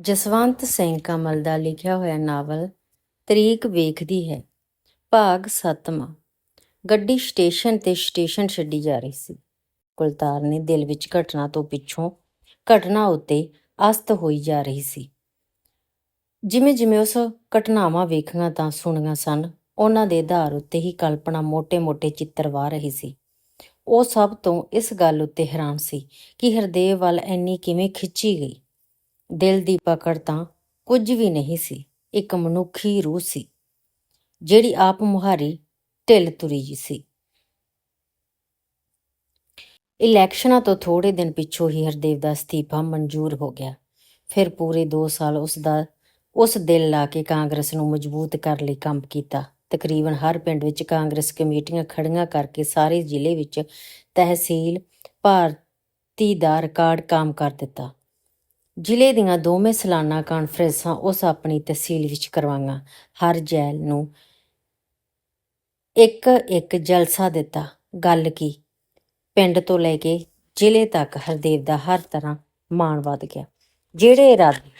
ਜਸਵੰਤ ਸਿੰਘ ਕਮਲ ਦਾ ਲਿਖਿਆ ਹੋਇਆ ਨਾਵਲ ਤਰੀਕ ਵੇਖਦੀ ਹੈ। ਭਾਗ 7ਵਾਂ ਗੱਡੀ ਸਟੇਸ਼ਨ ਤੇ ਸਟੇਸ਼ਨ ਛੱਡੀ ਜਾ ਰਹੀ ਸੀ। ਕੁਲਤਾਰ ਨੇ ਦਿਲ ਵਿੱਚ ਘਟਨਾ ਤੋਂ ਪਿੱਛੋਂ ਘਟਨਾ ਉੱਤੇ ਅਸਤ ਹੋਈ ਜਾ ਰਹੀ ਸੀ। ਜਿਵੇਂ ਜਿਵੇਂ ਉਸ ਘਟਨਾਵਾਂ ਵੇਖੀਆਂ ਤਾਂ ਸੁਣੀਆਂ ਸਨ, ਉਹਨਾਂ ਦੇ ਆਧਾਰ ਉੱਤੇ ਹੀ ਕਲਪਨਾ ਮੋٹے-ਮੋٹے ਚਿੱਤਰਵਾ ਰਹੀ ਸੀ। ਉਹ ਸਭ ਤੋਂ ਇਸ ਗੱਲ ਉੱਤੇ ਹੈਰਾਨ ਸੀ ਕਿ ਹਰਦੇਵ ਵੱਲ ਐਨੀ ਕਿਵੇਂ ਖਿੱਚੀ ਗਈ। ਦਿਲ ਦੀ ਪਕੜ ਤਾਂ ਕੁਝ ਵੀ ਨਹੀਂ ਸੀ, ਇੱਕ ਮਨੁੱਖੀ ਰੂਹ ਸੀ, ਜਿਹੜੀ ਆਪ ਮੁਹਾਰੀ ਢਿੱਲ ਤੁਰੀ ਸੀ। ਇਲੈਕਸ਼ਨਾਂ ਤੋਂ ਥੋੜੇ ਦਿਨ ਪਿੱਛੋਂ ਹੀ ਹਰਦੇਵ ਦਾ ਅਸਤੀਫਾ ਮਨਜ਼ੂਰ ਹੋ ਗਿਆ। ਫਿਰ ਪੂਰੇ 2 ਸਾਲ ਉਸ ਦਾ, ਉਸ ਦਿਲ ਲਾ ਕੇ ਕਾਂਗਰਸ ਨੂੰ ਮਜ਼ਬੂਤ ਕਰਨ ਲਈ ਕੰਮ ਕੀਤਾ। ਤਕਰੀਬਨ ਹਰ ਪਿੰਡ ਵਿੱਚ ਕਾਂਗਰਸ ਕਮੇਟੀਆਂ ਖੜੀਆਂ ਕਰਕੇ ਸਾਰੇ ਜ਼ਿਲ੍ਹੇ ਵਿੱਚ ਤਹਿਸੀਲ, ਭਾਰਤੀ ਦਾ ਰਿਕਾਰਡ ਕਾਇਮ ਕਰ ਦਿੱਤਾ। ਜ਼ਿਲ੍ਹੇ ਦੀਆਂ ਦੋਵੇਂ ਸਾਲਾਨਾ ਕਾਨਫਰੰਸਾਂ ਉਸ ਆਪਣੀ ਤਹਿਸੀਲ ਵਿੱਚ ਕਰਵਾਈਆਂ। ਹਰ ਜੈਲ ਨੂੰ ਇੱਕ ਇੱਕ ਜਲਸਾ ਦਿੱਤਾ। ਗੱਲ ਕੀ? ਪਿੰਡ ਤੋਂ ਲੈ ਕੇ ਜ਼ਿਲ੍ਹੇ ਤੱਕ ਹਰਦੇਵ ਦਾ ਹਰ ਤਰ੍ਹਾਂ ਮਾਣ ਵੱਧ ਗਿਆ। ਜਿਹੜੇ ਇਰਾਦੇ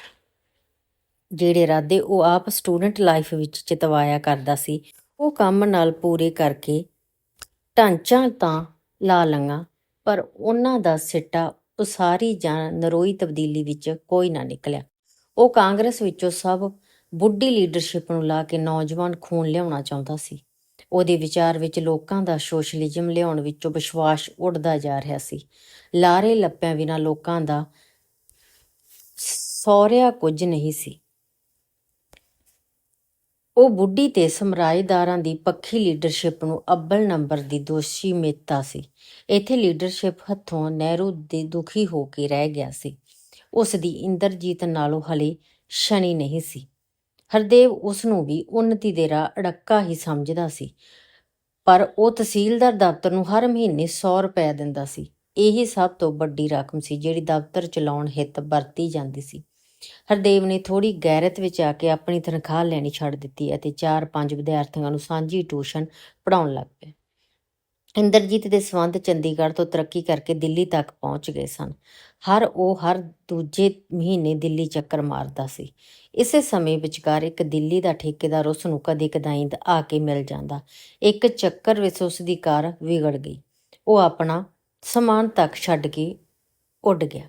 ਜਿਹੜੇ ਇਰਾਦੇ ਉਹ ਆਪ ਸਟੂਡੈਂਟ ਲਾਈਫ ਵਿੱਚ ਚਿਤਵਾਇਆ ਕਰਦਾ ਸੀ, ਉਹ ਕੰਮ ਨਾਲ ਪੂਰੇ ਕਰਕੇ ਢਾਂਚਾ ਤਾਂ ਲਾ ਲੰਗਾ ਪਰ ਉਹਨਾਂ ਦਾ ਸਿੱਟਾ ਉਸਾਰੀ ਜਾਂ ਨਰੋਈ ਤਬਦੀਲੀ ਵਿੱਚ ਕੋਈ ਨਾ ਨਿਕਲਿਆ। ਉਹ ਕਾਂਗਰਸ ਵਿੱਚੋਂ ਸਭ ਬੁੱਢੀ ਲੀਡਰਸ਼ਿਪ ਨੂੰ ਲਾ ਕੇ ਨੌਜਵਾਨ ਖੂਨ ਲਿਆਉਣਾ ਚਾਹੁੰਦਾ ਸੀ। ਉਹਦੇ ਵਿਚਾਰ ਵਿੱਚ ਲੋਕਾਂ ਦਾ ਸੋਸ਼ਲਿਜ਼ਮ ਲਿਆਉਣ ਵਿੱਚੋਂ ਵਿਸ਼ਵਾਸ ਉੱਡਦਾ ਜਾ ਰਿਹਾ ਸੀ। ਲਾਰੇ ਲੱਪਿਆਂ ਬਿਨਾਂ ਲੋਕਾਂ ਦਾ ਸੌਰਿਆ ਕੁਝ ਨਹੀਂ ਸੀ। ਉਹ ਬੁੱਢੀ ਤੇ ਸਮਰਾਏਦਾਰਾਂ ਦੀ ਪੱਖੀ ਲੀਡਰਸ਼ਿਪ ਨੂੰ ਅੱਬਲ ਨੰਬਰ ਦੀ ਦੋਸ਼ੀ ਮਿੱਤਾ ਸੀ। ਇੱਥੇ ਲੀਡਰਸ਼ਿਪ ਹੱਥੋਂ ਨਹਿਰੂ ਦੇ ਦੁਖੀ ਹੋ ਕੇ ਰਹਿ ਗਿਆ ਸੀ। ਉਸ ਦੀ ਇੰਦਰਜੀਤ ਨਾਲੋਂ ਹਲੇ ਸ਼ਨੀ ਨਹੀਂ ਸੀ। ਹਰਦੇਵ ਉਸ ਨੂੰ ਵੀ ਉન્નਤੀ ਦੇ ਰਾਹ ਅੜੱਕਾ ਹੀ ਸਮਝਦਾ ਸੀ। ਪਰ ਉਹ ਤਹਿਸੀਲਦਾਰ ਦਫ਼ਤਰ ਨੂੰ ਹਰ ਮਹੀਨੇ 100 ਰੁਪਏ ਦਿੰਦਾ ਸੀ। ਇਹੀ ਸਭ ਤੋਂ ਵੱਡੀ ਰਕਮ ਸੀ ਜਿਹੜੀ ਦਫ਼ਤਰ ਚਲਾਉਣ ਹਿੱਤ ਵਰਤੀ ਜਾਂਦੀ ਸੀ। ਹਰਦੇਵ ਨੇ ਥੋੜੀ ਗੈਰਤ ਵਿੱਚ ਆ ਕੇ ਆਪਣੀ ਤਨਖਾਹ ਲੈਣੀ ਛੱਡ ਦਿੱਤੀ ਅਤੇ 4-5 ਵਿਦਿਆਰਥੀਆਂ ਨੂੰ ਸਾਂਝੀ ਟਿਊਸ਼ਨ ਪੜਾਉਣ ਲੱਗ ਪਿਆ ਇੰਦਰਜੀਤ ਦੇ ਸਬੰਧ ਚੰਡੀਗੜ੍ਹ ਤੋਂ ਤਰੱਕੀ ਕਰਕੇ ਦਿੱਲੀ ਤੱਕ ਪਹੁੰਚ ਗਏ ਸਨ। ਹਰ ਉਹ ਹਰ ਦੂਜੇ ਮਹੀਨੇ ਦਿੱਲੀ ਚੱਕਰ ਮਾਰਦਾ ਸੀ। ਇਸੇ ਸਮੇਂ ਵਿਚਕਾਰ ਇੱਕ ਦਿੱਲੀ ਦਾ ਠੇਕੇਦਾਰ ਉਸ ਨੂੰ ਕਦੇ ਕਦਾਈਂ ਆ ਕੇ ਮਿਲ ਜਾਂਦਾ। ਇੱਕ ਚੱਕਰ ਵਿੱਚ ਉਸ ਦੀ ਕਾਰ ਵਿਗੜ ਗਈ। ਉਹ ਆਪਣਾ ਸਮਾਨ ਤੱਕ ਛੱਡ ਕੇ ਉੱਡ ਗਿਆ।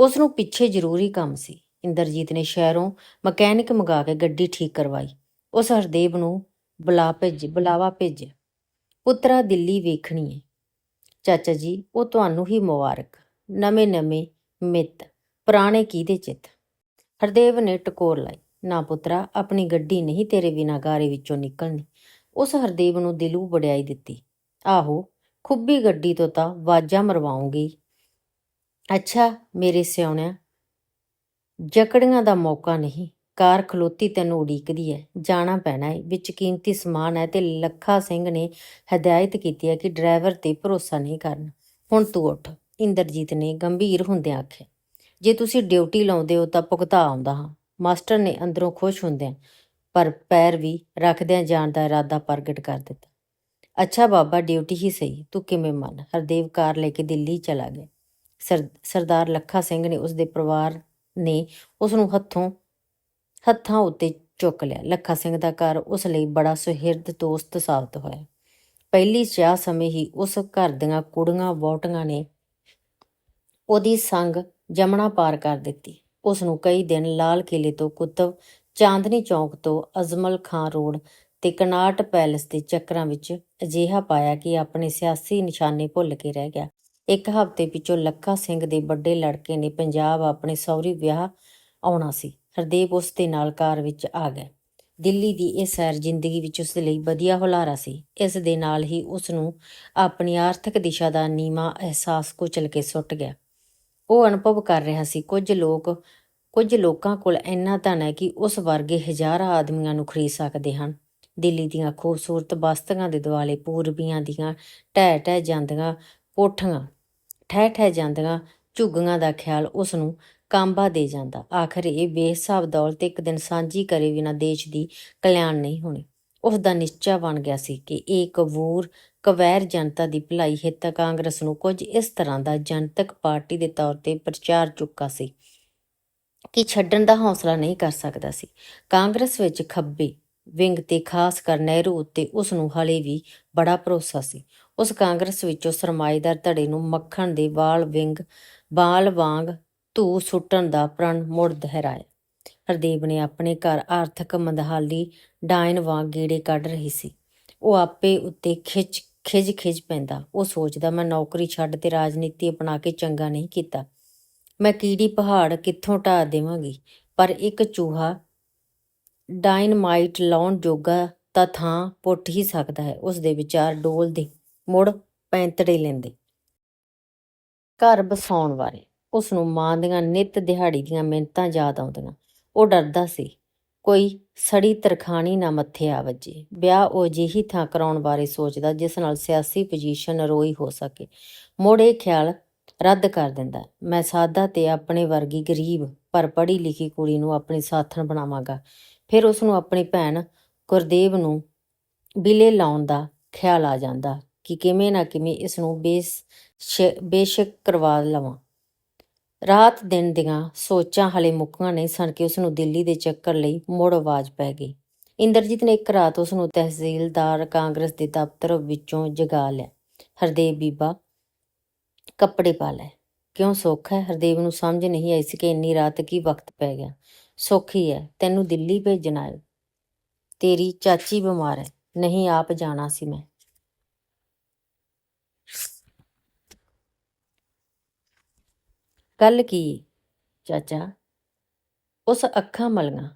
ਉਸ ਨੂੰ ਪਿੱਛੇ ਜ਼ਰੂਰੀ ਕੰਮ ਸੀ। ਇੰਦਰਜੀਤ ਨੇ ਸ਼ਹਿਰੋਂ ਮਕੈਨਿਕ ਮੰਗਾ ਕੇ ਗੱਡੀ ਠੀਕ ਕਰਵਾਈ। ਉਸ ਹਰਦੇਵ ਨੂੰ ਬੁਲਾ ਭੇਜ, ਬੁਲਾਵਾ ਭੇਜਿਆ। ਪੁੱਤਰਾ ਦਿੱਲੀ ਵੇਖਣੀ ਹੈ ਚਾਚਾ ਜੀ, ਉਹ ਤੁਹਾਨੂੰ ਹੀ ਮੁਬਾਰਕ। ਨਵੇਂ ਨਵੇਂ ਮਿੱਤ, ਪੁਰਾਣੇ ਕੀਦੇ ਚਿੱਤ। ਹਰਦੇਵ ਨੇ ਟਕੋਰ ਲਾਈ। ਨਾ ਪੁੱਤਰਾ, ਆਪਣੀ ਗੱਡੀ ਨਹੀਂ ਤੇਰੇ ਬਿਨਾਂ ਗਾਰੇ ਵਿੱਚੋਂ ਨਿਕਲਣੀ। ਉਸ ਹਰਦੇਵ ਨੂੰ ਦਿਲੂ ਵਡਿਆਈ ਦਿੱਤੀ। ਆਹੋ, ਖੁੱਬੀ ਗੱਡੀ ਤੋਂ ਤਾਂ ਵਾਜਾਂ ਮਰਵਾਉਂਗੀ। ਅੱਛਾ, ਮੇਰੇ ਸਿਉਣਿਆ ਜਕੜੀਆਂ ਦਾ ਮੌਕਾ ਨਹੀਂ। ਕਾਰ ਖਲੋਤੀ ਤੈਨੂੰ ਉਡੀਕਦੀ ਹੈ ਜਾਣਾ ਪੈਣਾ ਹੈ ਵਿੱਚ ਕੀਮਤੀ ਸਮਾਨ ਹੈ ਤੇ ਲੱਖਾ ਸਿੰਘ ਨੇ ਹਦਾਇਤ ਕੀਤੀ ਹੈ ਕਿ ਡਰਾਈਵਰ ਤੇ ਭਰੋਸਾ ਨਹੀਂ ਕਰਨਾ। ਹੁਣ ਤੂੰ ਉੱਠ। ਇੰਦਰਜੀਤ ਨੇ ਗੰਭੀਰ ਹੁੰਦਿਆਂ ਆਖਿਆ, ਜੇ ਤੁਸੀਂ ਡਿਊਟੀ ਲਾਉਂਦੇ ਹੋ ਤਾਂ ਭੁਗਤਾ ਆਉਂਦਾ ਹਾਂ। ਮਾਸਟਰ ਨੇ ਅੰਦਰੋਂ ਖੁਸ਼ ਹੁੰਦਿਆਂ ਪਰ ਪੈਰ ਵੀ ਰੱਖਦਿਆਂ ਜਾਣ ਦਾ ਇਰਾਦਾ ਪ੍ਰਗਟ ਕਰ ਦਿੱਤਾ। ਅੱਛਾ ਬਾਬਾ, ਡਿਊਟੀ ਹੀ ਸਹੀ। ਤੂੰ ਕਿਵੇਂ ਮੰਨ? ਹਰਦੇਵ ਕਾਰ ਲੈ ਕੇ ਦਿੱਲੀ ਚਲਾ ਗਿਆ। ਸਰਦਾਰ ਲੱਖਾ ਸਿੰਘ ਨੇ ਉਸ ਦੇ ਪਰਿਵਾਰ ਨੇ ਉਸ ਨੂੰ ਹੱਥੋਂ, ਹੱਥਾਂ ਉੱਤੇ ਚੁੱਕ ਲਿਆ। ਲੱਖਾ ਸਿੰਘ ਦਾ ਘਰ ਉਸ ਲਈ ਬੜਾ ਸੁਹਿਰਦ ਦੋਸਤ ਸਾਬਤ ਹੋਇਆ। ਪਹਿਲੀ ਚਾਹ ਸਮੇਂ ਹੀ ਉਸ ਘਰ ਦੀਆਂ ਕੁੜੀਆਂ ਵੋਟੀਆਂ ਨੇ ਉਹਦੀ ਸੰਗ ਜਮਣਾ ਪਾਰ ਕਰ ਦਿੱਤੀ। ਉਸ ਨੂੰ ਕਈ ਦਿਨ ਲਾਲ ਕਿਲੇ ਤੋਂ ਕੁਤਬ, ਚਾਂਦਨੀ ਚੌਕ ਤੋਂ ਅਜ਼ਮਲ ਖਾਨ ਰੋਡ ਤੇ ਕਨਾਟ ਪੈਲਸ ਦੇ ਚੱਕਰਾਂ ਵਿੱਚ ਅਜਿਹਾ ਪਾਇਆ ਕਿ ਆਪਣੇ ਸਿਆਸੀ ਨਿਸ਼ਾਨੇ ਭੁੱਲ ਕੇ ਰਹਿ ਗਿਆ। ਇੱਕ ਹਫ਼ਤੇ ਪਿੱਛੋਂ ਲੱਖਾ ਸਿੰਘ ਦੇ ਵੱਡੇ ਲੜਕੇ ਨੇ ਪੰਜਾਬ ਆਪਣੇ ਸਹੁਰੀ ਵਿਆਹ ਆਉਣਾ ਸੀ। ਹਰਦੇਵ ਉਸ ਦੇ ਨਾਲ ਕਾਰ ਵਿੱਚ ਆ ਗਿਆ। ਦਿੱਲੀ ਦੀ ਇਹ ਸੈਰ ਜ਼ਿੰਦਗੀ ਵਿੱਚ ਉਸ ਲਈ ਵਧੀਆ ਹੁਲਾਰਾ ਸੀ। ਇਸ ਦੇ ਨਾਲ ਹੀ ਉਸ ਨੂੰ ਆਪਣੀ ਆਰਥਿਕ ਦਿਸ਼ਾ ਦਾ ਨੀਮਾ ਅਹਿਸਾਸ ਕੁਚਲ ਕੇ ਸੁੱਟ ਗਿਆ। ਉਹ ਅਨੁਭਵ ਕਰ ਰਿਹਾ ਸੀ, ਕੁਝ ਲੋਕ, ਕੁਝ ਲੋਕਾਂ ਕੋਲ ਇੰਨਾ ਧਨ ਹੈ ਕਿ ਉਸ ਵਰਗੇ ਹਜ਼ਾਰਾਂ ਆਦਮੀਆਂ ਨੂੰ ਖਰੀਦ ਸਕਦੇ ਹਨ। ਦਿੱਲੀ ਦੀਆਂ ਖੂਬਸੂਰਤ ਬਸਤੀਆਂ ਦੇ ਦੁਆਲੇ ਪੂਰਬੀਆਂ ਦੀਆਂ ਢਹਿ ਢਹਿ ਜਾਂਦੀਆਂ ਕੋਠੀਆਂ ਠਹਿ ਠਹਿ ਜਾਂਦੀਆਂ ਝੁੱਗੀਆਂ ਦਾ ਖਿਆਲ ਉਸ ਨੂੰ ਕਾਂਬਾ ਦੇ ਜਾਂਦਾ। ਆਖਰ ਇਹ ਬੇਹਿਸਾਬ ਦੌਲਤ ਇੱਕ ਦਿਨ ਸਾਂਝੀ ਕਰੇ ਬਿਨਾਂ ਦੇਸ਼ ਦੀ ਕਲਿਆਣ ਨਹੀਂ ਹੋਣੀ। ਉਸ ਦਾ ਨਿਸ਼ਚਾ ਬਣ ਗਿਆ ਸੀ ਕਿ ਇਹ ਕਬੂਰ ਕਵੈਰ ਜਨਤਾ ਦੀ ਭਲਾਈ ਹਿੱਤ ਕਾਂਗਰਸ ਨੂੰ ਕੁਝ ਇਸ ਤਰ੍ਹਾਂ ਦਾ ਜਨਤਕ ਪਾਰਟੀ ਦੇ ਤੌਰ ਤੇ ਪ੍ਰਚਾਰ ਚੁੱਕਾ ਸੀ ਕਿ ਛੱਡਣ ਦਾ ਹੌਸਲਾ ਨਹੀਂ ਕਰ ਸਕਦਾ ਸੀ। ਕਾਂਗਰਸ ਵਿੱਚ ਖੱਬੇ ਵਿੰਗ ਤੇ ਖਾਸ ਕਰ ਨਹਿਰੂ ਉੱਤੇ ਉਸ ਨੂੰ ਹਲੇ ਵੀ ਬੜਾ ਭਰੋਸਾ ਸੀ। ਉਸ ਕਾਂਗਰਸ ਵਿੱਚੋਂ ਸਰਮਾਏਦਾਰ ਧੜੇ ਨੂੰ ਮੱਖਣ ਦੇ ਵਾਲ ਵਿੰਗ, ਬਾਲ ਵਾਂਗ ਧੂ ਸੁੱਟਣ ਦਾ ਪ੍ਰਣ ਮੁੜ ਦੁਹਰਾਇਆ। ਹਰਦੇਵ ਨੇ ਆਪਣੇ ਘਰ ਆਰਥਿਕ ਮੰਦਹਾਲੀ ਡਾਇਨ ਵਾਂਗ ਗੇੜੇ ਕੱਢ ਰਹੀ ਸੀ। ਉਹ ਆਪੇ ਉੱਤੇ ਖਿੱਚ, ਖਿਜ ਖਿਜ ਪੈਂਦਾ। ਉਹ ਸੋਚਦਾ, ਮੈਂ ਨੌਕਰੀ ਛੱਡ ਤੇ ਰਾਜਨੀਤੀ ਅਪਣਾ ਕੇ ਚੰਗਾ ਨਹੀਂ ਕੀਤਾ। ਮੈਂ ਕੀੜੀ ਪਹਾੜ ਕਿੱਥੋਂ ਢਾਹ ਦੇਵਾਂਗੀ? ਪਰ ਇੱਕ ਚੂਹਾ ਡਾਇਨਮਾਈਟ ਲਾਉਣ ਜੋਗਾ ਤਾਂ ਥਾਂ ਪੁੱਟ ਹੀ ਸਕਦਾ ਹੈ। ਉਸ ਦੇ ਵਿਚਾਰ ਡੋਲਦੇ ਮੁੜ ਪੈਂਤੜੇ ਲੈਂਦੇ। ਘਰ ਬਸਾਉਣ ਬਾਰੇ ਉਸ ਨੂੰ ਮਾਂ ਦੀਆਂ ਨਿਤ ਦਿਹਾੜੀ ਦੀਆਂ ਮਿੰਤਾਂ ਯਾਦ ਆਉਂਦੀਆਂ। ਉਹ ਡਰਦਾ ਸੀ, ਕੋਈ ਸੜੀ ਤਰਖਾਣੀ ਨਾ ਮੱਥੇ ਆ ਵੱਜੇ। ਵਿਆਹ ਉਹ ਜਿਹੀ ਥਾਂ ਕਰਾਉਣ ਬਾਰੇ ਸੋਚਦਾ ਜਿਸ ਨਾਲ ਸਿਆਸੀ ਪੋਜੀਸ਼ਨ ਰੋਈ ਹੋ ਸਕੇ। ਮੁੜ ਇਹ ਖਿਆਲ ਰੱਦ ਕਰ ਦਿੰਦਾ, ਮੈਂ ਸਾਦਾ ਤੇ ਆਪਣੇ ਵਰਗੀ ਗਰੀਬ ਪਰ ਪੜ੍ਹੀ ਲਿਖੀ ਕੁੜੀ ਨੂੰ ਆਪਣੀ ਸਾਥਣ ਬਣਾਵਾਂਗਾ। ਫਿਰ ਉਸ ਨੂੰ ਆਪਣੀ ਭੈਣ ਗੁਰਦੇਵ ਨੂੰ ਬਿਲੇ ਲਾਉਣ ਦਾ ਖਿਆਲ ਆ ਜਾਂਦਾ। ਕਿ ਕਿਵੇਂ ਨਾ ਕਿਵੇਂ ਇਸ ਨੂੰ ਬੇਸ ਬੇਸ਼ੱਕ ਕਰਵਾ ਲਵਾਂ। ਰਾਤ ਦਿਨ ਦੀਆਂ ਸੋਚਾਂ ਹਲੇ ਮੁੱਕੀਆਂ ਨਹੀਂ ਸਨ ਕਿ ਉਸ ਨੂੰ ਦਿੱਲੀ ਦੇ ਚੱਕਰ ਲਈ ਮੁੜ ਆਵਾਜ਼ ਪੈ ਗਈ। ਇੰਦਰਜੀਤ ਨੇ ਇੱਕ ਰਾਤ ਉਸ ਨੂੰ ਤਹਿਸੀਲਦਾਰ ਕਾਂਗਰਸ ਦੇ ਦਫ਼ਤਰ ਵਿੱਚੋਂ ਜਗਾ ਲਿਆ। ਹਰਦੇਵ ਬੀਬਾ, ਕੱਪੜੇ ਪਾ ਲੈ। ਕਿਉਂ ਸੁੱਖ ਹੈ? ਹਰਦੇਵ ਨੂੰ ਸਮਝ ਨਹੀਂ ਆਈ ਸੀ ਕਿ ਇੰਨੀ ਰਾਤ ਕੀ ਵਕਤ ਪੈ ਗਿਆ। ਸੁੱਖ ਹੀ ਹੈ ਤੈਨੂੰ ਦਿੱਲੀ ਭੇਜਣਾ ਹੈ ਤੇਰੀ ਚਾਚੀ ਬਿਮਾਰ ਹੈ, ਨਹੀਂ ਆਪ ਜਾਣਾ ਸੀ ਮੈਂ। ਗੱਲ ਕੀ? ਚਾਚਾ, ਉਸ ਅੱਖਾਂ ਮਲੀਆਂ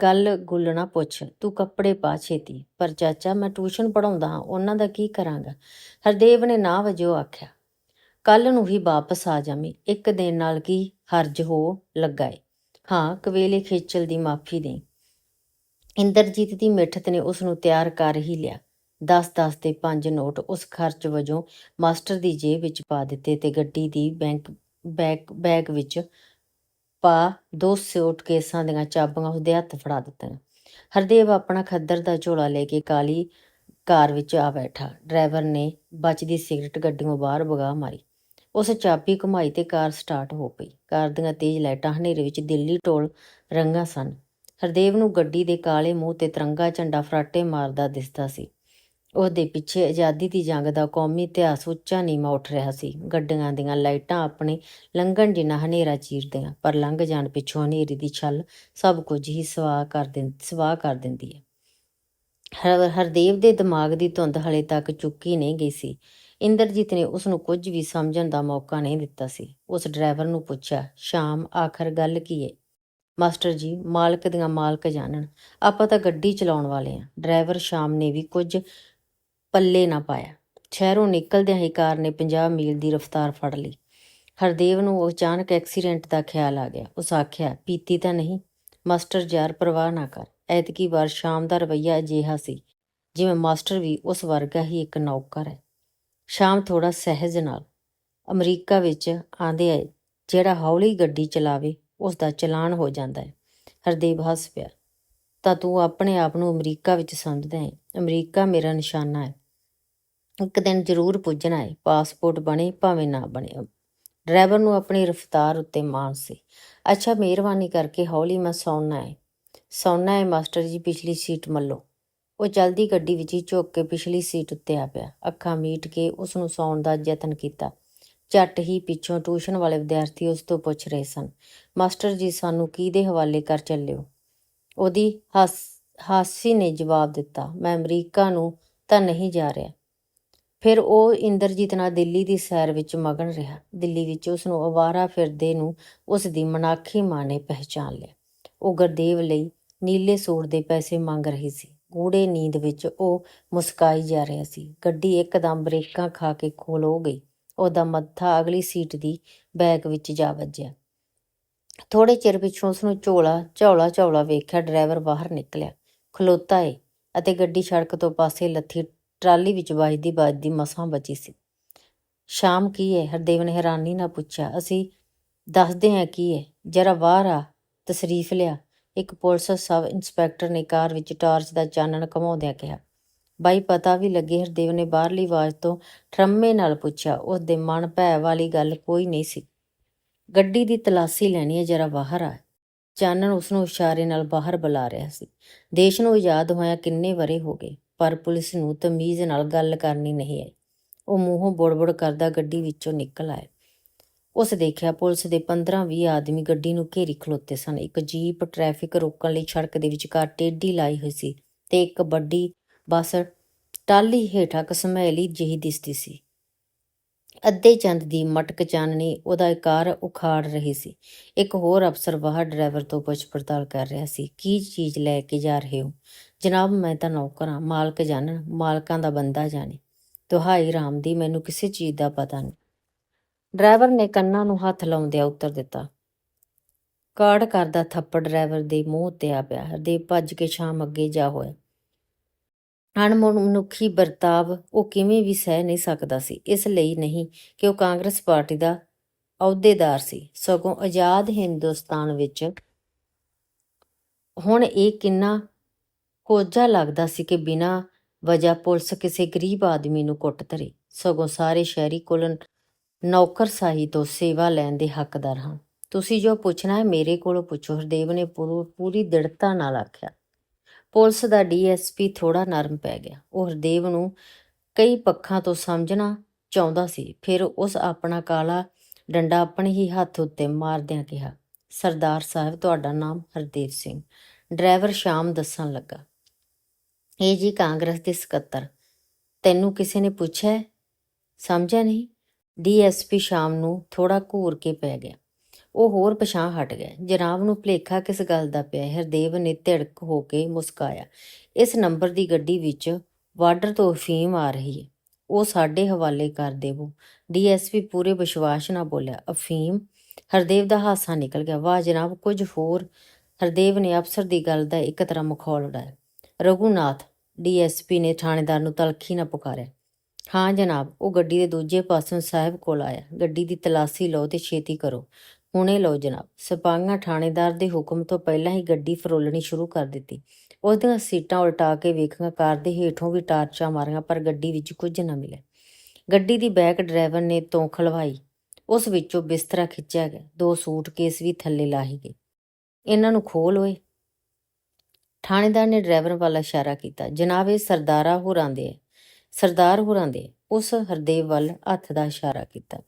ਗੱਲ ਗੁੱਲਣਾ ਪੁੱਛ, ਤੂੰ ਕੱਪੜੇ ਪਾ ਛੇਤੀ। ਪਰ ਚਾਚਾ, ਮੈਂ ਟਿਊਸ਼ਨ ਪੜਾਉਂਦਾ ਹਾਂ, ਉਹਨਾਂ ਦਾ ਕੀ ਕਰਾਂਗਾ? ਹਰਦੇਵ ਨੇ ਨਾ ਵਜੋ ਆਖਿਆ ਕੱਲ ਨੂੰ ਹੀ ਵਾਪਸ ਆ ਜਾਵੀਂ, ਇੱਕ ਦਿਨ ਨਾਲ ਕੀ ਹਰਜ ਹੋ ਲੱਗਾ ਏ? ਹਾਂ, ਕਵੇਲੇ ਖੇਚਲ ਦੀ ਮਾਫੀ ਦੇ ਇੰਦਰਜੀਤ ਦੀ ਮਿੱਠਤ ਨੇ ਉਸ ਨੂੰ ਤਿਆਰ ਕਰ ਹੀ ਲਿਆ। 10-10 ਦੇ ਪੰਜ ਨੋਟ ਉਸ ਖਰਚ ਵਜੋਂ ਮਾਸਟਰ ਦੀ ਜੇਬ ਵਿੱਚ ਪਾ ਦਿੱਤੇ ਤੇ ਗੱਡੀ ਦੀ ਬੈਂਕ ਬੈਗ ਬੈਗ ਵਿੱਚ ਪਾ ਦੋ ਸਿਓਟ ਕੇਸਾਂ ਦੀਆਂ ਚਾਬੀਆਂ ਉਸਦੇ ਹੱਥ ਫੜਾ ਦਿੱਤੀਆਂ। ਹਰਦੇਵ ਆਪਣਾ ਖੱਦਰ ਦਾ ਝੋਲਾ ਲੈ ਕੇ ਕਾਲੀ ਕਾਰ ਵਿੱਚ ਆ ਬੈਠਾ। ਡਰਾਈਵਰ ਨੇ ਬਚਦੀ ਸਿਗਰਟ ਗੱਡੀਆਂ ਬਾਹਰ ਵਗਾ ਮਾਰੀ। ਉਸ ਚਾਬੀ ਘੁਮਾਈ ਤੇ ਕਾਰ ਸਟਾਰਟ ਹੋ ਪਈ। ਕਾਰ ਦੀਆਂ ਤੇਜ਼ ਲਾਈਟਾਂ ਹਨੇਰੇ ਵਿੱਚ ਦਿੱਲੀ ਟੋਲ ਰੰਗਾ ਸਨ। ਹਰਦੇਵ ਨੂੰ ਗੱਡੀ ਦੇ ਕਾਲੇ ਮੂੰਹ ਤੇ ਤਿਰੰਗਾ ਝੰਡਾ ਫਰਾਟੇ ਮਾਰਦਾ ਦਿਸਦਾ ਸੀ। ਉਸ ਪਿੱਛੇ ਆਜ਼ਾਦੀ ਦੀ ਜੰਗ ਦਾ ਕੌਮੀ ਇਤਿਹਾਸ ਉੱਚਾ ਨੀਵਾਂ ਉੱਠ ਰਿਹਾ ਸੀ। ਗੱਡੀਆਂ ਦੀਆਂ ਲਾਈਟਾਂ ਆਪਣੇ ਲੰਘਣ ਜਿੰਨਾ ਹਨੇਰਾ ਚੀਰਦੀਆਂ, ਪਰ ਲੰਘ ਜਾਣ ਪਿੱਛੋਂ ਹਨੇਰੀ ਦੀ ਛੱਲ ਸਭ ਕੁਝ ਹੀ ਸਵਾਹ ਕਰ ਦਿੰ, ਸਵਾਹ ਕਰ ਦਿੰਦੀ ਹੈ। ਹਰ, ਹਰਦੇਵ ਦੇ ਦਿਮਾਗ ਦੀ ਧੁੰਦ ਹਲੇ ਤੱਕ ਚੁੱਕੀ ਨਹੀਂ ਗਈ ਸੀ। ਇੰਦਰਜੀਤ ਨੇ ਉਸ ਨੂੰ ਕੁਝ ਵੀ ਸਮਝਣ ਦਾ ਮੌਕਾ ਨਹੀਂ ਦਿੱਤਾ ਸੀ। ਉਸ ਡਰਾਈਵਰ ਨੂੰ ਪੁੱਛਿਆ, ਸ਼ਾਮ, ਆਖਰ ਗੱਲ ਕੀ ਹੈ ਮਾਸਟਰ ਜੀ, ਮਾਲਕ ਦੀਆਂ ਮਾਲਕ ਜਾਣਨ। ਆਪਾਂ ਤਾਂ ਗੱਡੀ ਚਲਾਉਣ ਵਾਲੇ ਆ। ਡਰਾਈਵਰ ਸ਼ਾਮ ਨੇ ਵੀ ਕੁਝ ਪੱਲੇ ਨਾ ਪਾਇਆ। ਸ਼ਹਿਰੋਂ ਨਿਕਲਦਿਆਂ ਹੀ ਕਾਰ ਨੇ 50 ਮੀਲ ਦੀ ਰਫ਼ਤਾਰ ਫੜ ਲਈ। ਹਰਦੇਵ ਨੂੰ ਅਚਾਨਕ ਐਕਸੀਡੈਂਟ ਦਾ ਖਿਆਲ ਆ ਗਿਆ। ਉਸ ਆਖਿਆ, ਪੀਤੀ ਤਾਂ ਨਹੀਂ। ਮਾਸਟਰ, ਯਾਰ, ਪਰਵਾਹ ਨਾ ਕਰ। ਐਤਕੀ ਵਾਰ ਸ਼ਾਮ ਦਾ ਰਵੱਈਆ ਅਜਿਹਾ ਸੀ, ਜਿਵੇਂ ਮਾਸਟਰ ਵੀ ਉਸ ਵਰਗਾ ਹੀ ਇੱਕ ਨੌਕਰ ਹੈ। ਸ਼ਾਮ ਥੋੜਾ ਸਹਿਜ ਨਾਲ ਅਮਰੀਕਾ ਵਿੱਚ ਆਂਦੇ ਆਏ, ਜਿਹੜਾ ਹੌਲੀ ਗੱਡੀ ਚਲਾਵੇ, ਉਸ ਦਾ ਚਲਾਨ ਹੋ ਜਾਂਦਾ ਹੈ। ਹਰਦੇਵ ਹੱਸ ਪਿਆ, ਤਾਂ ਤੂੰ ਆਪਣੇ ਆਪ ਨੂੰ ਅਮਰੀਕਾ ਵਿੱਚ ਸਮਝਦਾ ਹੈ। ਅਮਰੀਕਾ ਮੇਰਾ ਨਿਸ਼ਾਨਾ ਹੈ। ਇੱਕ ਦਿਨ ਜ਼ਰੂਰ ਪੁੱਜਣਾ ਹੈ ਪਾਸਪੋਰਟ ਬਣੇ, ਭਾਵੇਂ ਨਾ ਬਣੇ। ਡਰਾਈਵਰ ਨੂੰ ਆਪਣੀ ਰਫ਼ਤਾਰ ਉੱਤੇ ਮਾਣ ਸੀ। ਅੱਛਾ, ਮਿਹਰਬਾਨੀ ਕਰਕੇ ਹੌਲੀ ਮੈਂ ਸੌਣਾ ਹੈ ਸੌਣਾ ਹੈ ਮਾਸਟਰ ਜੀ, ਪਿਛਲੀ ਸੀਟ ਮੱਲੋ। ਉਹ ਜਲਦੀ ਗੱਡੀ ਵਿੱਚ ਹੀ ਝੁੱਕ ਕੇ ਪਿਛਲੀ ਸੀਟ ਉੱਤੇ ਆ ਪਿਆ। ਅੱਖਾਂ ਮੀਟ ਕੇ ਉਸ ਨੂੰ ਸੌਣ ਦਾ ਯਤਨ ਕੀਤਾ। ਝੱਟ ਹੀ ਪਿੱਛੋਂ ਟਿਊਸ਼ਨ ਵਾਲੇ ਵਿਦਿਆਰਥੀ ਉਸ ਤੋਂ ਪੁੱਛ ਰਹੇ ਸਨ, ਮਾਸਟਰ ਜੀ, ਸਾਨੂੰ ਕਿਹਦੇ ਹਵਾਲੇ ਕਰ ਚੱਲਿਓ ਉਹਦੀ ਹੱਸ, ਹਾਸੀ ਨੇ ਜਵਾਬ ਦਿੱਤਾ, ਮੈਂ ਅਮਰੀਕਾ ਨੂੰ ਤਾਂ ਨਹੀਂ ਜਾ ਰਿਹਾ। ਫਿਰ ਉਹ ਇੰਦਰਜੀਤ ਨਾਲ ਦਿੱਲੀ ਦੀ ਸੈਰ ਵਿੱਚ ਮਗਨ ਰਿਹਾ। ਦਿੱਲੀ ਵਿੱਚ ਉਸ ਨੂੰ ਅਵਾਰਾ ਫਿਰਦੇ ਨੂੰ ਉਸ ਦੀ ਮਨਾਖੀ ਮਾਂ ਨੇ ਪਹਿਚਾਨ ਲਿਆ। ਉਹ ਗੁਰਦੇਵ ਲਈ ਨੀਲੇ ਸੂਟ ਦੇ ਪੈਸੇ ਮੰਗ ਰਹੀ ਸੀ। ਗੂੜੇ ਨੀਂਦ ਵਿੱਚ ਉਹ ਮੁਸਕਾਈ ਜਾ ਰਿਹਾ ਸੀ। ਗੱਡੀ ਇੱਕਦਮ ਬ੍ਰੇਕਾਂ ਖਾ ਕੇ ਖੋਲੋ ਗਈ। ਉਹਦਾ ਮੱਥਾ ਅਗਲੀ ਸੀਟ ਦੀ ਬੈਗ ਵਿੱਚ ਜਾ ਵੱਜਿਆ। ਥੋੜੇ ਚਿਰ ਪਿੱਛੋਂ ਉਸ ਨੂੰ ਝੋਲਾ, ਝੌਲਾ ਝੌਲਾ ਵੇਖਿਆ, ਡਰਾਈਵਰ ਬਾਹਰ ਨਿਕਲਿਆ। ਖਲੋਤਾ ਏ ਅਤੇ ਗੱਡੀ ਸੜਕ ਤੋਂ ਪਾਸੇ ਲੱਥੀ ਟਰਾਲੀ ਵਿੱਚ ਵੱਜਦੀ ਵੱਜਦੀ ਮਸਾਂ ਬਚੀ ਸੀ। ਸ਼ਾਮ ਕੀ ਹੈ ਹਰਦੇਵ ਨੇ ਹੈਰਾਨੀ ਨਾਲ ਪੁੱਛਿਆ, ਅਸੀਂ ਦੱਸਦੇ ਹਾਂ ਕੀ ਹੈ ਜਰਾ ਬਾਹਰ ਆ, ਤਸਰੀਫ ਲਿਆ। ਇੱਕ ਪੁਲਿਸ ਸਬ ਇੰਸਪੈਕਟਰ ਨੇ ਕਾਰ ਵਿੱਚ ਟਾਰਚ ਦਾ ਚਾਨਣ ਘਮਾਉਂਦਿਆਂ ਕਿਹਾ। ਬਾਈ, ਪਤਾ ਵੀ ਲੱਗੇ ਹਰਦੇਵ ਨੇ ਬਾਹਰਲੀ ਆਵਾਜ਼ ਤੋਂ ਠਰਮੇ ਨਾਲ ਪੁੱਛਿਆ ਉਸ ਦੇ ਮਨ ਭੈ ਵਾਲੀ ਗੱਲ ਕੋਈ ਨਹੀਂ ਸੀ। ਗੱਡੀ ਦੀ ਤਲਾਸੀ ਲੈਣੀ ਹੈ, ਜਰਾ ਬਾਹਰ ਆ। ਚਾਨਣ ਉਸ ਨੂੰ ਇਸ਼ਾਰੇ ਨਾਲ ਬਾਹਰ ਬੁਲਾ ਰਿਹਾ ਸੀ। ਦੇਸ਼ ਨੂੰ ਆਜ਼ਾਦ ਹੋਇਆ ਕਿੰਨੇ ਵਰੇ ਹੋ ਗਏ। ਪਰ ਪੁਲਿਸ ਨੂੰ ਤਮੀਜ਼ ਨਾਲ ਗੱਲ ਕਰਨੀ ਨਹੀਂ ਆਈ। ਉਹ ਮੂੰਹੋਂ ਬੁੜਬੁੜ ਕਰਦਾ ਗੱਡੀ ਵਿੱਚੋਂ ਨਿਕਲ ਆਇਆ। ਉਸ ਦੇਖਿਆ ਪੁਲਿਸ ਦੇ 15-20 ਆਦਮੀ ਗੱਡੀ ਨੂੰ ਘੇਰੀ ਖਲੋਤੇ ਸਨ। ਇੱਕ ਜੀਪ ਟ੍ਰੈਫਿਕ ਰੋਕਣ ਲਈ ਸੜਕ ਦੇ ਵਿਚਕਾਰ ਟੇਢੀ ਲਾਈ ਹੋਈ ਸੀ ਤੇ ਇੱਕ ਵੱਡੀ ਬੱਸ ਟਾਲੀ ਹੇਠਾਂ ਕਸਮੈਲੀ ਜਿਹੀ ਦਿਸਦੀ ਸੀ। ਅੱਧੇ ਚੰਦ ਦੀ ਮਟਕ ਚਾਨਣੀ ਉਹਦਾ ਇਕਾਰ ਉਖਾੜ ਰਹੀ ਸੀ। ਇੱਕ ਹੋਰ ਅਫਸਰ ਬਾਹਰ ਡਰਾਈਵਰ ਤੋਂ ਪੁੱਛ ਪੜਤਾਲ ਕਰ ਰਿਹਾ ਸੀ, ਕੀ ਚੀਜ਼ ਲੈ ਕੇ ਜਾ ਰਹੇ ਹੋ? ਜਨਾਬ, ਮੈਂ ਤਾਂ ਨੌਕਰ ਹਾਂ, ਮਾਲਕ ਜਾਣਨ, ਮਾਲਕਾਂ ਦਾ ਬੰਦਾ ਜਾਣੇ। ਦੁਹਾਈ ਰਾਮ ਦੀ ਮੈਨੂੰ ਕਿਸੇ ਚੀਜ਼ ਦਾ ਪਤਾ ਨਹੀਂ। ਡਰਾਈਵਰ ਨੇ ਕੰਨਾਂ ਨੂੰ ਹੱਥ ਲਾਉਂਦਿਆਂ ਉੱਤਰ ਦਿੱਤਾ। ਕਾੜ ਕਰਦਾ ਥੱਪੜ ਡਰਾਈਵਰ ਦੇ ਮੂੰਹ ਤੇ ਆ ਪਿਆ। ਹਰਦੇਵ ਭੱਜ ਕੇ ਸ਼ਾਮ ਅੱਗੇ ਜਾ ਹੋਇਆ। ਅਣਮਨੁੱਖੀ ਵਰਤਾਵ, ਉਹ ਕਿਵੇਂ ਵੀ ਸਹਿ ਨਹੀਂ ਸਕਦਾ ਸੀ। ਇਸ ਲਈ ਨਹੀਂ ਕਿ ਉਹ ਕਾਂਗਰਸ ਪਾਰਟੀ ਦਾ ਅਹੁਦੇਦਾਰ ਸੀ। ਸਗੋਂ ਆਜ਼ਾਦ ਹਿੰਦੁਸਤਾਨ ਵਿੱਚ ਹੁਣ ਇਹ ਕਿੰਨਾ ਕੋਝਾ ਲੱਗਦਾ ਸੀ ਕਿ ਬਿਨਾਂ ਵਜ੍ਹਾ ਪੁਲਿਸ ਕਿਸੇ ਗਰੀਬ ਆਦਮੀ ਨੂੰ ਕੁੱਟ ਧਰੇ। ਸਗੋਂ ਸਾਰੇ ਸ਼ਹਿਰੀ ਕੋਲ ਨੌਕਰਸ਼ਾਹੀ ਤੋਂ ਸੇਵਾ ਲੈਣ ਦੇ ਹੱਕਦਾਰ ਹਨ ਤੁਸੀਂ ਜੋ ਪੁੱਛਣਾ ਹੈ ਮੇਰੇ ਕੋਲੋਂ ਪੁੱਛੋ। ਹਰਦੇਵ ਨੇ ਪੂਰੂ- ਪੂਰੀ ਦ੍ਰਿੜਤਾ ਨਾਲ ਆਖਿਆ। ਪੁਲਿਸ ਦਾ ਡੀਐਸਪੀ ਥੋੜਾ ਨਰਮ ਪੈ ਗਿਆ। ਉਹ ਹਰਦੇਵ ਨੂੰ ਕਈ ਪੱਖਾਂ ਤੋਂ ਸਮਝਣਾ ਚਾਹੁੰਦਾ ਸੀ। ਫਿਰ ਉਸ ਆਪਣਾ ਕਾਲਾ ਡੰਡਾ ਆਪਣੇ ਹੀ ਹੱਥ ਉੱਤੇ ਮਾਰਦਿਆਂ ਕਿਹਾ, ਸਰਦਾਰ ਸਾਹਿਬ, ਤੁਹਾਡਾ ਨਾਮ ਹਰਦੇਵ ਸਿੰਘ। ਡਰਾਈਵਰ ਸ਼ਾਮ ਦੱਸਣ ਲੱਗਾ ਇਹ ਜੀ ਕਾਂਗਰਸ ਦੇ ਸਕੱਤਰ। ਤੈਨੂੰ ਕਿਸੇ ਨੇ ਪੁੱਛਿਆ ਸਮਝਿਆ ਨਹੀਂ? ਡੀਐਸਪੀ ਸ਼ਾਮ ਨੂੰ ਥੋੜਾ ਘੂਰ ਕੇ ਪੈ ਗਿਆ। ਉਹ ਹੋਰ ਪਛਾਂ ਹਟ ਗਿਆ। ਜਨਾਬ ਨੂੰ ਭੁਲੇਖਾ ਕਿਸ ਗੱਲ ਦਾ ਪਿਆ? ਹਰਦੇਵ ਨੇ ਧਿੜਕ ਹੋ ਕੇ ਮੁਸਕਾਇਆ। ਇਸ ਨੰਬਰ ਦੀ ਗੱਡੀ ਵਿੱਚ ਬਾਰਡਰ ਤੋਂ ਅਫੀਮ ਆ ਰਹੀ ਹੈ। ਉਹ ਸਾਡੇ ਹਵਾਲੇ ਕਰ ਦੇਵੋ। ਡੀਐਸਪੀ ਪੂਰੇ ਵਿਸ਼ਵਾਸ ਨਾਲ ਬੋਲਿਆ, ਅਫੀਮ, ਹਰਦੇਵ ਦਾ ਹਾਸਾ ਨਿਕਲ ਗਿਆ। ਵਾਹ ਜਨਾਬ, ਕੁਝ ਹੋਰ। ਹਰਦੇਵ ਨੇ ਅਫਸਰ ਦੀ ਗੱਲ ਦਾ ਇੱਕ ਤਰ੍ਹਾਂ ਮਖੌਲ ਉਡਾਇਆ। ਰਘੂਨਾਥ ਡੀਐਸਪੀ ਨੇ ਥਾਣੇਦਾਰ ਨੂੰ ਤਲਖੀ ਨਾ ਪੁਕਾਰਿਆ। ਹਾਂ ਜਨਾਬ, ਉਹ ਗੱਡੀ ਦੇ ਦੂਜੇ ਪਾਸੋਂ ਸਾਹਿਬ ਕੋਲ ਆਇਆ। ਗੱਡੀ ਦੀ ਤਲਾਸ਼ੀ ਲਓ ਤੇ ਛੇਤੀ ਕਰੋ। ਹੁਣੇ ਲਓ ਜਨਾਬ। ਸਿਪਾਹੀਆਂ ਥਾਣੇਦਾਰ ਦੇ ਹੁਕਮ ਤੋਂ ਪਹਿਲਾਂ ਹੀ ਗੱਡੀ ਫਰੋਲਣੀ ਸ਼ੁਰੂ ਕਰ ਦਿੱਤੀ। ਉਹਦੀਆਂ ਸੀਟਾਂ ਉਲਟਾ ਕੇ ਵੇਖੀਆਂ, ਕਾਰ ਦੇ ਹੇਠੋਂ ਵੀ ਟਾਰਚਾਂ ਮਾਰੀਆਂ, ਪਰ ਗੱਡੀ ਵਿੱਚ ਕੁਝ ਨਾ ਮਿਲਿਆ। ਗੱਡੀ ਦੀ ਬੈਕ ਡਰਾਈਵਰ ਨੇ ਤੋਂ ਖਲਵਾਈ। ਉਸ ਵਿੱਚੋਂ ਬਿਸਤਰਾ ਖਿੱਚਿਆ ਗਿਆ। ਦੋ ਸੂਟਕੇਸ ਵੀ ਥੱਲੇ ਲਾਹੀ ਗਏ। ਇਹਨਾਂ ਨੂੰ ਖੋਲ ਓਏ ਥਾਣੇਦਾਰ ਨੇ ਡਰਾਈਵਰ ਵੱਲ ਇਸ਼ਾਰਾ ਕੀਤਾ। ਜਨਾਬ ਇਹ ਸਰਦਾਰਾ ਹੋਰਾਂ ਦੇ, ਸਰਦਾਰ ਹੋਰਾਂ ਦੇ। ਉਸ ਹਰਦੇਵ ਵੱਲ ਹੱਥ ਦਾ ਇਸ਼ਾਰਾ ਕੀਤਾ।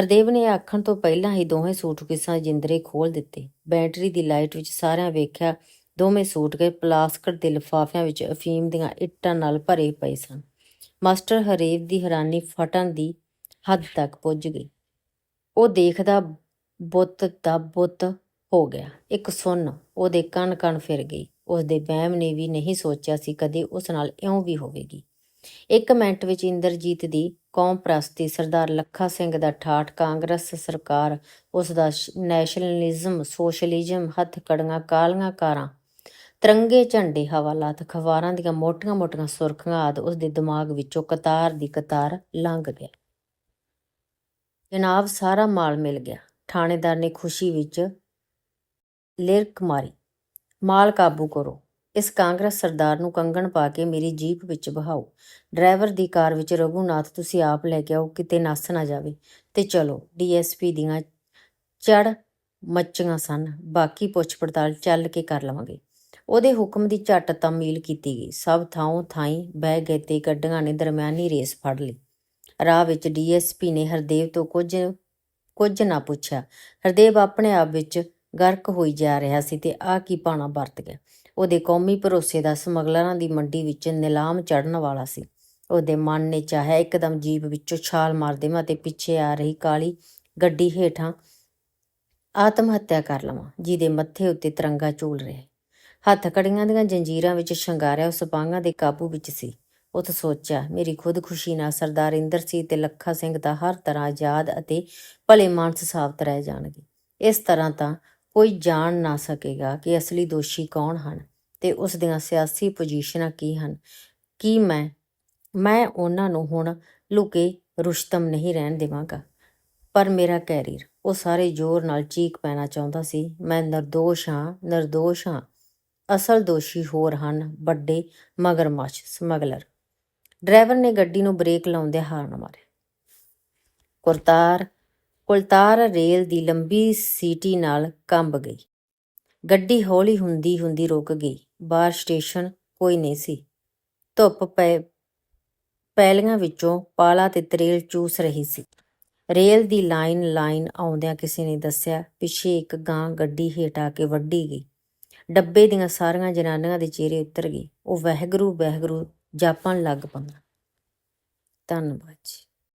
ਹਰਦੇਵ ਨੇ ਆਖਣ ਤੋਂ ਪਹਿਲਾਂ ਹੀ ਦੋਵੇਂ ਸੂਟਕੇਸਾਂ ਦੇ ਜਿੰਦਰੇ ਖੋਲ ਦਿੱਤੇ। ਬੈਟਰੀ ਦੀ ਲਾਈਟ ਵਿੱਚ ਸਾਰਿਆਂ ਵੇਖਿਆ, ਦੋਵੇਂ ਸੂਟਕੇਸ ਪਲਾਸਟਿਕ ਦੇ ਲਿਫਾਫਿਆਂ ਵਿੱਚ ਅਫੀਮ ਦੀਆਂ ਇੱਟਾਂ ਨਾਲ ਭਰੇ ਪਏ ਸਨ। ਮਾਸਟਰ ਹਰੇਵ ਦੀ ਹੈਰਾਨੀ ਫਟਣ ਦੀ ਹੱਦ ਤੱਕ ਪੁੱਜ ਗਈ। ਉਹ ਦੇਖਦਾ ਬੁੱਤ ਦਾ ਬੁੱਤ ਹੋ ਗਿਆ। ਇੱਕ ਸੁਣ ਉਹਦੇ ਕੰਨ ਕੰਨ ਫਿਰ ਗਈ। ਉਸ ਦੇ ਵਹਿਮ ਨੇ ਵੀ ਨਹੀਂ ਸੋਚਿਆ ਸੀ ਕਦੇ ਉਸ ਨਾਲ ਇਉਂ ਵੀ ਹੋਵੇਗੀ। ਇੱਕ ਮਿੰਟ ਵਿੱਚ ਇੰਦਰਜੀਤ ਦੀ ਕੌਮ ਪ੍ਰਸਤੀ ਸਰਦਾਰ ਲੱਖਾ ਸਿੰਘ ਦਾ ਠਾਠ, ਕਾਂਗਰਸ ਸਰਕਾਰ ਉਸ ਦਾ ਨੈਸ਼ਨਲਿਜ਼ਮ, ਸੋਸ਼ਲਿਜ਼ਮ, ਹੱਥ ਕੜੀਆਂ, ਕਾਲੀਆਂ ਕਾਰਾਂ, ਤਿਰੰਗੇ ਝੰਡੇ ਹਵਾਲਾਤ ਅਖਬਾਰਾਂ ਦੀਆਂ ਮੋਟੀਆਂ-ਮੋਟੀਆਂ ਸੁਰਖੀਆਂ ਆਦ ਉਸ ਦੇ ਦਿਮਾਗ ਵਿੱਚੋਂ ਕਤਾਰ ਦੀ ਕਤਾਰ ਲੰਘ ਗਿਆ। ਜਨਾਬ ਸਾਰਾ ਮਾਲ ਮਿਲ ਗਿਆ। ਥਾਣੇਦਾਰ ਨੇ ਖੁਸ਼ੀ ਵਿੱਚ ਲਿਰਕ ਮਾਰੀ। ਮਾਲ ਕਾਬੂ ਕਰੋ। ਇਸ ਕਾਂਗਰਸ ਸਰਦਾਰ ਨੂੰ ਕੰਗਣ ਪਾ ਕੇ ਮੇਰੀ ਜੀਪ ਵਿੱਚ ਬਹਾਓ ਡਰਾਈਵਰ ਦੀ ਕਾਰ ਵਿੱਚ, ਰਘੂਨਾਥ, ਤੁਸੀਂ ਆਪ ਲੈ ਕੇ ਆਓ, ਕਿਤੇ ਨੱਸ ਨਾ ਜਾਵੇ ਤੇ ਚਲੋ ਡੀਐਸਪੀ ਦੀਆਂ ਚੜ ਮੱਚੀਆਂ ਸਨ। ਬਾਕੀ ਪੁੱਛ ਪੜਤਾਲ ਚੱਲ ਕੇ ਕਰ ਲਵਾਂਗੇ। ਉਹਦੇ ਹੁਕਮ ਦੀ ਝੱਟ ਤਾਮੀਲ ਕੀਤੀ ਗਈ। ਸਭ ਥਾਂ ਥਾਈਂ ਬਹਿ ਗਏ ਤੇ ਗੱਡੀਆਂ ਨੇ ਦਰਮਿਆਨੀ ਰੇਸ ਫੜ ਲਈ। ਰਾਹ ਵਿੱਚ ਡੀਐਸਪੀ ਨੇ ਹਰਦੇਵ ਤੋਂ ਕੁਝ ਕੁਝ ਨਾ ਪੁੱਛਿਆ। ਹਰਦੇਵ ਆਪਣੇ ਆਪ ਵਿੱਚ ਗਰਕ ਹੋਈ ਜਾ ਰਿਹਾ ਸੀ ਤੇ ਆ ਕੀ ਪਾਣਾ ਵਰਤ ਗਿਆ। ਉਹਦੇ ਕੌਮੀ ਭਰੋਸੇ ਦਾ ਸਮਗਲਰਾਂ ਦੀ ਮੰਡੀ ਵਿੱਚ ਨਿਲਾਮ ਚੜਨ ਵਾਲਾ ਸੀ। ਉਹਦੇ ਮਨ ਨੇ ਚਾਹਿਆ ਇੱਕਦਮ ਜੀਪ ਵਿੱਚੋਂ ਛਾਲ ਮਾਰ ਦੇਵਾਂ ਤੇ ਪਿੱਛੇ ਆ ਰਹੀ ਕਾਲੀ ਗੱਡੀ ਹੇਠਾਂ ਆਤਮ ਹੱਤਿਆ ਕਰ ਲਵਾਂ, ਜਿਹਦੇ ਮੱਥੇ ਉੱਤੇ ਤਿਰੰਗਾ ਝੂਲ ਰਿਹਾ ਹੱਥ ਕੜੀਆਂ ਦੀਆਂ ਜੰਜੀਰਾਂ ਵਿੱਚ ਸ਼ਿੰਗਾਰਿਆ ਉਸ ਪਾਂਗਾ ਦੇ ਕਾਬੂ ਵਿੱਚ ਸੀ। ਉਤ ਸੋਚਿਆ, ਮੇਰੀ ਖੁਦਕੁਸ਼ੀ ਨਾਲ ਸਰਦਾਰ ਇੰਦਰ ਸੀ ਤੇ ਲੱਖਾ ਸਿੰਘ ਦਾ ਹਰ ਤਰ੍ਹਾਂ ਆਜ਼ਾਦ ਅਤੇ ਭਲੇ ਮਾਨਸ ਸਾਬਤ ਰਹਿ ਜਾਣਗੇ। ਇਸ ਤਰ੍ਹਾਂ ਤਾਂ ਕੋਈ ਜਾਣ ਨਾ ਸਕੇਗਾ ਕਿ ਅਸਲੀ ਦੋਸ਼ੀ ਕੌਣ ਹਨ ਤੇ ਉਸ ਦੀਆਂ ਸਿਆਸੀ ਪੋਜੀਸ਼ਨਾਂ ਕੀ ਹਨ। ਕੀ ਮੈਂ ਮੈਂ ਉਹਨਾਂ ਨੂੰ ਹੁਣ ਲੁਕੇ ਰੁਸ਼ਤਮ ਨਹੀਂ ਰਹਿਣ ਦੇਵਾਂਗਾ। ਪਰ ਮੇਰਾ ਕੈਰੀਅਰ, ਉਹ ਸਾਰੇ ਜ਼ੋਰ ਨਾਲ ਚੀਕ ਪੈਣਾ ਚਾਹੁੰਦਾ ਸੀ। ਮੈਂ ਨਿਰਦੋਸ਼ ਹਾਂ ਨਿਰਦੋਸ਼ ਹਾਂ। ਅਸਲ ਦੋਸ਼ੀ ਹੋਰ ਹਨ, ਵੱਡੇ ਮਗਰਮੱਛ, ਸਮਗਲਰ। ਡਰਾਈਵਰ ਨੇ ਗੱਡੀ ਨੂੰ ਬ੍ਰੇਕ ਲਾਉਂਦਿਆਂ ਹਾਰਨ ਮਾਰੇ ਕਰਤਾਰ ਉਲਤਾਰ ਰੇਲ ਦੀ ਲੰਬੀ ਸੀਟੀ ਨਾਲ ਕੰਬ ਗਈ। ਗੱਡੀ ਹੌਲੀ ਹੁੰਦੀ ਹੁੰਦੀ ਰੁਕ ਗਈ। ਬਾਹਰ ਸਟੇਸ਼ਨ ਕੋਈ ਨਹੀਂ ਸੀ। ਧੁੱਪ ਪੈ, ਪੈਲੀਆਂ ਵਿੱਚੋਂ ਪਾਲਾ ਤੇ ਤਰੇਲ ਚੂਸ ਰਹੀ ਸੀ। ਰੇਲ ਦੀ ਲਾਈਨ ਲਾਈਨ ਆਉਂਦਿਆਂ ਕਿਸੇ ਨੇ ਦੱਸਿਆ, ਪਿੱਛੇ ਇੱਕ ਗਾਂ ਗੱਡੀ ਹੇਠ ਆ ਕੇ ਵੱਢੀ ਗਈ। ਡੱਬੇ ਦੀਆਂ ਸਾਰੀਆਂ ਜਨਾਨੀਆਂ ਦੇ ਚਿਹਰੇ ਉਤਰ ਗਏ। ਉਹ ਵਹਿਗਰੂ ਵਹਿਗਰੂ ਜਾਪਣ ਲੱਗ ਪਈਆਂ। ਧੰਨਵਾਦ ਜੀ।